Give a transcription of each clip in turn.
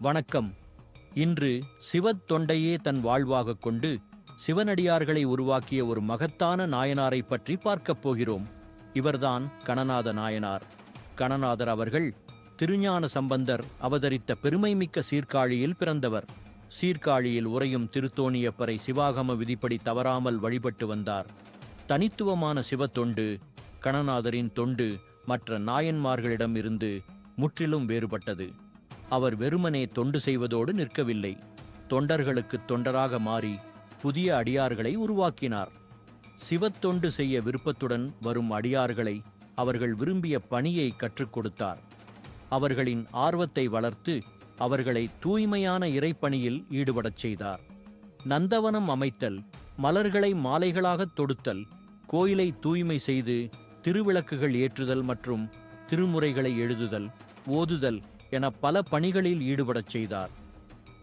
வணக்கம். இன்று சிவத் தொண்டையே தன் வாழ்வாகக் கொண்டு சிவனடியார்களை உருவாக்கிய ஒரு மகத்தான நாயனாரை பற்றி பார்க்கப் போகிறோம். இவர்தான் கணநாத நாயனார். கணநாதர் அவர்கள் திருஞான சம்பந்தர் அவதரித்த பெருமைமிக்க சீர்காழியில் பிறந்தவர். சீர்காழியில் உறையும் திருத்தோணியப்பரை சிவாகம விதிப்படி தவறாமல் வழிபட்டு வந்தார். தனித்துவமான சிவத்தொண்டு கணநாதரின் தொண்டு மற்ற நாயன்மார்களிடம் இருந்து முற்றிலும் வேறுபட்டது. அவர் வெறுமனே தொண்டு செய்வதோடு நிற்கவில்லை. தொண்டர்களுக்கு தொண்டராக மாறி புதிய அடியார்களை உருவாக்கினார். சிவத்தொண்டு செய்ய விருப்பத்துடன் வரும் அடியார்களை அவர்கள் விரும்பிய பணியை கற்றுக் கொடுத்தார். அவர்களின் ஆர்வத்தை வளர்த்து அவர்களை தூய்மையான இறைப்பணியில் ஈடுபடச் செய்தார். நந்தவனம் அமைத்தல் மலர்களை மாலைகளாகத் தொடுத்தல் கோயிலை தூய்மை செய்து திருவிளக்குகள் ஏற்றுதல் மற்றும் திருமுறைகளை எழுதுதல் ஓதுதல் என பல பணிகளில் ஈடுபடச் செய்தார்.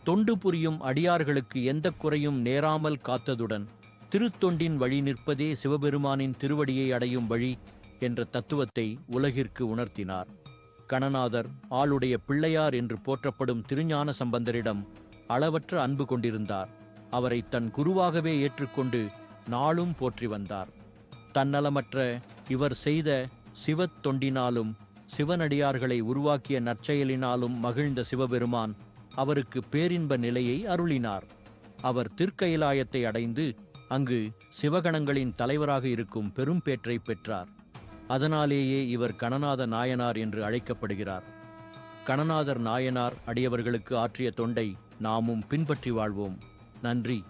தொண்டு புரியும் அடியார்களுக்கு எந்த குறையும் நேராமல் காத்ததுடன் திருத்தொண்டின் வழி நிற்பதே சிவபெருமானின் திருவடியை அடையும் வழி என்ற தத்துவத்தை உலகிற்கு உணர்த்தினார். கணநாதர் ஆளுடைய பிள்ளையார் என்று போற்றப்படும் திருஞான சம்பந்தரிடம் அளவற்ற அன்பு கொண்டிருந்தார். அவரை தன் குருவாகவே ஏற்றுக்கொண்டு நாளும் போற்றி வந்தார். தன்னலமற்ற இவர் செய்த சிவத் தொண்டினாலும் சிவனடியார்களை உருவாக்கிய நற்செயலினாலும் மகிழ்ந்த சிவபெருமான் அவருக்கு பேரின்ப நிலையை அருளினார். அவர் திருக்கயிலாயத்தை அடைந்து அங்கு சிவகணங்களின் தலைவராக இருக்கும் பெரும் பேற்றை பெற்றார். அதனாலேயே இவர் கணநாத நாயனார் என்று அழைக்கப்படுகிறார். கணநாதர் நாயனார் அடியவர்களுக்கு ஆற்றிய தொண்டை நாமும் பின்பற்றி வாழ்வோம். நன்றி.